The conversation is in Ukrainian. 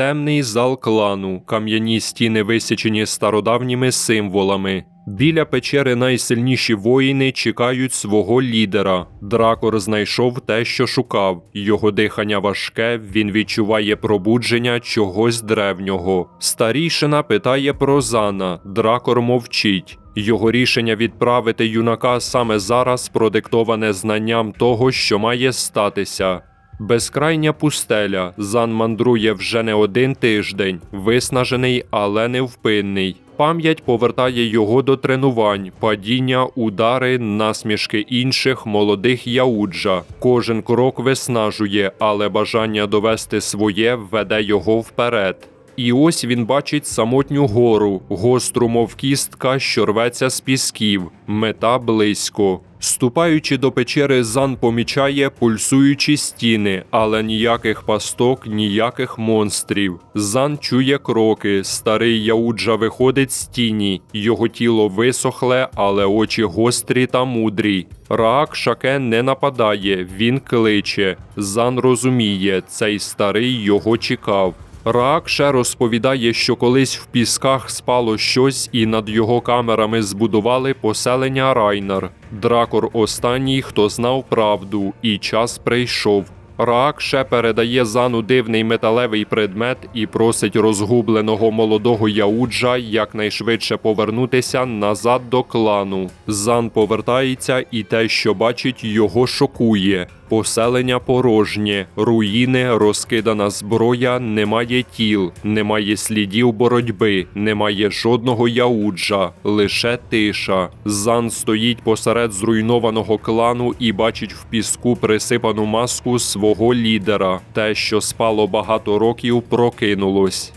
Темний зал клану, кам'яні стіни висічені стародавніми символами. Біля печери найсильніші воїни чекають свого лідера. Дракор знайшов те, що шукав. Його дихання важке, він відчуває пробудження чогось древнього. Старішина питає про Зана. Дракор мовчить. Його рішення відправити юнака саме зараз продиктоване знанням того, що має статися. Безкрайня пустеля. Зан мандрує вже не один тиждень, виснажений, але невпинний. Пам'ять повертає його до тренувань, падіння, удари, насмішки інших молодих яуджа. Кожен крок виснажує, але бажання довести своє веде його вперед. І ось він бачить самотню гору, гостру, мов кістка, що рветься з пісків. Мета близько. Ступаючи до печери, Зан помічає пульсуючі стіни, але ніяких пасток, ніяких монстрів. Зан чує кроки. Старий Яуджа виходить з тіні. Його тіло висохле, але очі гострі та мудрі. Раак Шаке не нападає, він кличе. Зан розуміє, цей старий його чекав. Раак ще розповідає, що колись в пісках спало щось, і над його камерами збудували поселення Райнар. Дракор останній, хто знав правду, і час прийшов. Раак ще передає Зану дивний металевий предмет і просить розгубленого молодого Яуджа якнайшвидше повернутися назад до клану. Зан повертається, і те, що бачить, його шокує. Поселення порожнє, руїни, розкидана зброя, немає тіл, немає слідів боротьби, немає жодного яуджа, лише тиша. Зан стоїть посеред зруйнованого клану і бачить в піску присипану маску свого лідера. Те, що спало багато років, прокинулось.